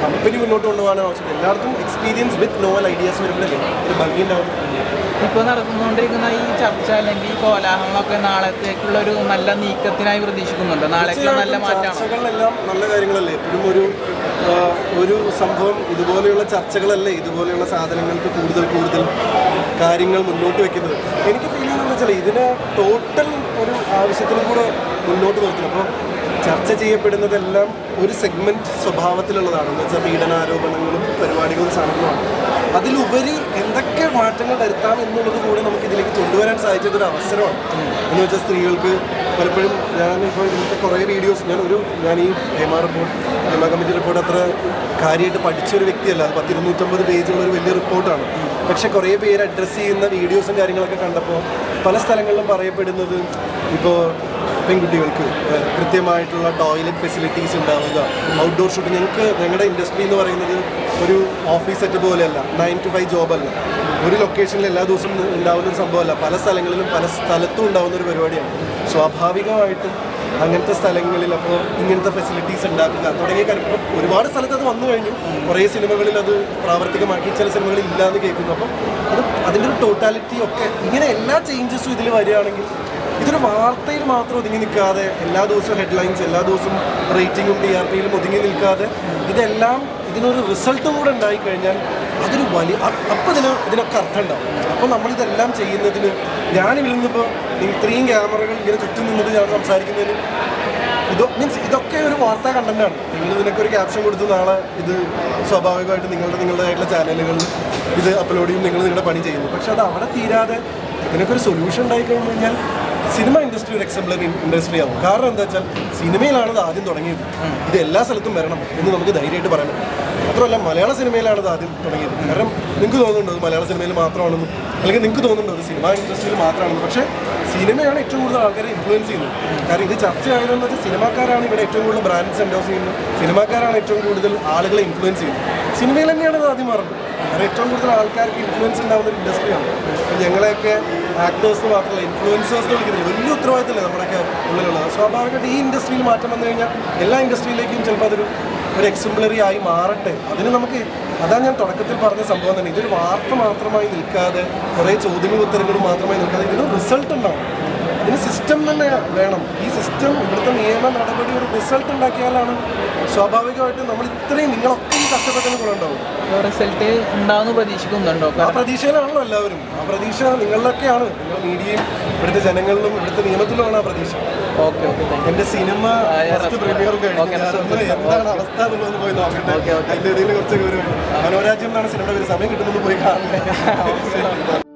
Company മുന്നോട്ട് കൊണ്ടുപോകാൻ ആവശ്യം. എല്ലാവർക്കും എക്സ്പീരിയൻസ് വിത്ത് നോവൽ ഐഡിയാസ് വരുമ്പോഴല്ലേ ഒരു ഭംഗി ഉണ്ടാവും ഇപ്പോൾ നടന്നുകൊണ്ടിരിക്കുന്ന ഈ ചർച്ച അല്ലെങ്കിൽ കോലാഹലങ്ങളൊക്കെ നാളത്തേക്കുള്ള ഒരു നല്ല നീക്കത്തിനായി പ്രതീക്ഷിക്കുന്നുണ്ട്? നാളേക്കുള്ള നല്ല മാറ്റമാണ്? ചർച്ചകളിലെല്ലാം നല്ല കാര്യങ്ങളല്ലേ? എപ്പോഴും ഒരു ഒരു സംഭവം ഇതുപോലെയുള്ള ചർച്ചകളല്ലേ? ഇതുപോലെയുള്ള സാധനങ്ങൾക്ക് കൂടുതൽ കൂടുതൽ കാര്യങ്ങൾ മുന്നോട്ട് വെക്കുന്നത്. എനിക്ക് ഫീൽ ചെയ്യുന്നത് വെച്ചാൽ ഇതിനെ ടോട്ടൽ ഒരു ആവശ്യത്തിനും കൂടെ മുന്നോട്ട് നിർത്തണം. അപ്പോൾ ചർച്ച ചെയ്യപ്പെടുന്നതെല്ലാം ഒരു സെഗ്മെന്റ് സ്വഭാവത്തിലുള്ളതാണ്. എന്ന് വെച്ചാൽ പീഡനാരോപണങ്ങളും പരിപാടികളും സാധനങ്ങളുമാണ് അതിലുപരി എന്തൊക്കെ മാറ്റങ്ങൾ വരുത്താം എന്നുള്ളത് കൂടി നമുക്ക് ഇതിലേക്ക് കൊണ്ടുവരാൻ സാധിച്ചതൊരു അവസരമാണ്. എന്ന് വെച്ചാൽ സ്ത്രീകൾക്ക് പലപ്പോഴും ഞാനിപ്പോൾ ഇന്നത്തെ കുറേ വീഡിയോസ് ഞാൻ ഒരു ഞാൻ ഈ Hema report Hema committee report അത്ര കാര്യമായിട്ട് പഠിച്ച ഒരു വ്യക്തിയല്ല. അത് പത്ത് ഇരുന്നൂറ്റമ്പത് പേജുള്ള ഒരു വലിയ റിപ്പോർട്ടാണ് പക്ഷേ കുറേ പേര് അഡ്രസ്സ് ചെയ്യുന്ന വീഡിയോസും കാര്യങ്ങളൊക്കെ കണ്ടപ്പോൾ പല സ്ഥലങ്ങളിലും പറയപ്പെടുന്നത് ഇപ്പോൾ പെൺകുട്ടികൾക്ക് കൃത്യമായിട്ടുള്ള ടോയ്ലറ്റ് ഫെസിലിറ്റീസ് ഉണ്ടാവുക ഔട്ട്ഡോർ ഷൂട്ട് ഞങ്ങൾക്ക് ഞങ്ങളുടെ ഇൻഡസ്ട്രി എന്ന് പറയുന്നത് ഒരു ഓഫീസ് സെറ്റ് പോലെയല്ല നയൻ ടു ഫൈവ് ജോബല്ല ഒരു ലൊക്കേഷനിൽ എല്ലാ ദിവസവും ഉണ്ടാവുന്ന ഒരു സംഭവമല്ല. പല സ്ഥലങ്ങളിലും പല സ്ഥലത്തും ഉണ്ടാവുന്ന ഒരു പരിപാടിയാണ്. സ്വാഭാവികമായിട്ടും അങ്ങനത്തെ സ്ഥലങ്ങളിൽ അപ്പോൾ ഇങ്ങനത്തെ ഫെസിലിറ്റീസ് ഉണ്ടാക്കുക. തുടങ്ങിയ കാര്യം ഒരുപാട് സ്ഥലത്ത് അത് വന്നു കഴിഞ്ഞു. കുറേ സിനിമകളിൽ അത് പ്രാവർത്തികമാക്കി. ചില സിനിമകളിൽ ഇല്ല എന്ന് കേൾക്കുന്നു. അപ്പം അത് അതിന്റെ ഒരു ടോട്ടാലിറ്റി ഒക്കെ ഇങ്ങനെ എല്ലാ ചേഞ്ചസും ഇതിൽ വരികയാണെങ്കിൽ ഇതൊരു വാർത്തയിൽ മാത്രം ഒതുങ്ങി നിൽക്കാതെ എല്ലാ ദിവസവും ഹെഡ്ലൈൻസ് എല്ലാ ദിവസവും റേറ്റിങ്ങും ടി ആർ പിയിലും ഒതുങ്ങി നിൽക്കാതെ ഇതെല്ലാം ഇതിനൊരു റിസൾട്ടും കൂടെ ഉണ്ടായി കഴിഞ്ഞാൽ അതൊരു വലിയ അപ്പം ഇതിന് ഇതിനൊക്കെ അർത്ഥം ഉണ്ടാവും. അപ്പോൾ നമ്മളിതെല്ലാം ചെയ്യുന്നതിന് ഞാനിവിടെ നിന്നിപ്പോൾ ഇത്രയും ക്യാമറകൾ ഇങ്ങനെ ചുറ്റും നിന്നിട്ട് ഞാൻ സംസാരിക്കുന്നതിന് ഇതോ മീൻസ് ഇതൊക്കെ ഒരു വാർത്താ കണ്ടന്റാണ്. നിങ്ങൾ ഇതിനൊക്കെ ഒരു ക്യാപ്ഷൻ കൊടുത്ത് നാളെ ഇത് സ്വാഭാവികമായിട്ട് നിങ്ങളുടെ നിങ്ങളുടേതായിട്ടുള്ള ചാനലുകളിൽ ഇത് അപ്ലോഡ് ചെയ്യും നിങ്ങൾ നിങ്ങളുടെ പണി ചെയ്യുന്നു. പക്ഷെ അത് അവിടെ തീരാതെ ഇതിനൊക്കെ ഒരു സൊല്യൂഷൻ ഉണ്ടായി കഴിഞ്ഞു കഴിഞ്ഞാൽ സിനിമ ഇൻഡസ്ട്രി ഒരു എക്സംപ്ലറി ഇൻഡസ്ട്രി ആവും. കാരണം എന്താ വെച്ചാൽ സിനിമയിലാണ് ഇത് ആദ്യം തുടങ്ങിയത്. ഇത് എല്ലാ സ്ഥലത്തും വരണം എന്ന് നമുക്ക് ധൈര്യമായിട്ട് പറ്റും. മാത്രമല്ല മലയാള സിനിമയിലാണ് ഇത് ആദ്യം തുടങ്ങിയത്. കാരണം നിങ്ങൾക്ക് തോന്നുന്നുണ്ട് അത് മലയാള സിനിമയിൽ മാത്രമാണെന്നും അല്ലെങ്കിൽ നിങ്ങൾക്ക് തോന്നുന്നുണ്ട് അത് സിനിമ ഇൻഡസ്ട്രിയിൽ മാത്രമാണെന്ന്? പക്ഷേ സിനിമയാണ് ഏറ്റവും കൂടുതൽ ആൾക്കാരെ ഇൻഫ്ലുവൻസ് ചെയ്യുന്നത്. കാരണം ഇത് ചർച്ച ആയതെന്ന് വെച്ചാൽ സിനിമാക്കാരാണ് ഇവിടെ ഏറ്റവും കൂടുതൽ ബ്രാൻഡ്സ് എൻഡോസ് ചെയ്യുന്നത്. സിനിമാക്കാരാണ് ഏറ്റവും കൂടുതൽ ആളുകളെ ഇൻഫ്ലുവൻസ് ചെയ്യുന്നത്. സിനിമയിൽ തന്നെയാണ് ഇത് ആദ്യം മാറുന്നത്. കാരണം ഏറ്റവും കൂടുതൽ ആൾക്കാർക്ക് ഇൻഫ്ലുവൻസ് ഉണ്ടാകുന്ന ഒരു ഇൻഡസ്ട്രിയാണ് ഞങ്ങളെയൊക്കെ ആക്ടേഴ്സ് മാത്രമല്ല ഇൻഫ്ലുവൻസേഴ്സ് വിളിക്കുന്നത് വലിയ ഉത്തരവാദിത്തമല്ലേ നമ്മുടെയൊക്കെ ഉള്ളിലുള്ളത്. സ്വാഭാവികമായിട്ട് ഈ ഇൻഡസ്ട്രിയിൽ മാറ്റം വന്നു കഴിഞ്ഞാൽ എല്ലാ ഇൻഡസ്ട്രിയിലേക്കും ചിലപ്പോൾ അതൊരു ഒരു എക്സിംപ്ലറി ആയി മാറട്ടെ. അതിന് നമുക്ക് അതാണ് ഞാൻ തുടക്കത്തിൽ പറഞ്ഞ സംഭവം തന്നെ. ഇതൊരു വാർത്ത മാത്രമായി നിൽക്കാതെ കുറേ ചോദ്യങ്ങളും ഉത്തരങ്ങളും മാത്രമായി നിൽക്കാതെ ഇതിന് റിസൾട്ട് ഉണ്ടാവും. ഇതിന് സിസ്റ്റം തന്നെ വേണം. ഈ സിസ്റ്റം ഇവിടുത്തെ നിയമ നടപടി ഒരു റിസൾട്ട് ഉണ്ടാക്കിയാലാണ് സ്വാഭാവികമായിട്ടും നമ്മൾ ഇത്രയും നിങ്ങളൊക്കെ കഷ്ടപ്പെട്ടതിന് ഗുണമുണ്ടാവും റിസൾട്ട് ഉണ്ടാവുമെന്ന് പ്രതീക്ഷിക്കുന്നുണ്ടോ? ആ പ്രതീക്ഷയിലാണല്ലോ എല്ലാവരും. ആ പ്രതീക്ഷ നിങ്ങളിലൊക്കെയാണ്. നിങ്ങൾ മീഡിയയും ഇവിടുത്തെ ജനങ്ങളിലും ഇവിടുത്തെ നിയമത്തിലുമാണ് ആ പ്രതീക്ഷ. Okay okay. എന്റെ സിനിമ ഫസ്റ്റ് പ്രീമിയർ എന്താണ് അവസ്ഥ എന്നുള്ളത് പോയി നോക്കട്ടെ. അതിന്റെ കുറച്ച് മനോരാജ്യം എന്നാണ് സിനിമയുടെ പേര്. സമയം കിട്ടുന്നത് പോയി കാണണ്ടേ?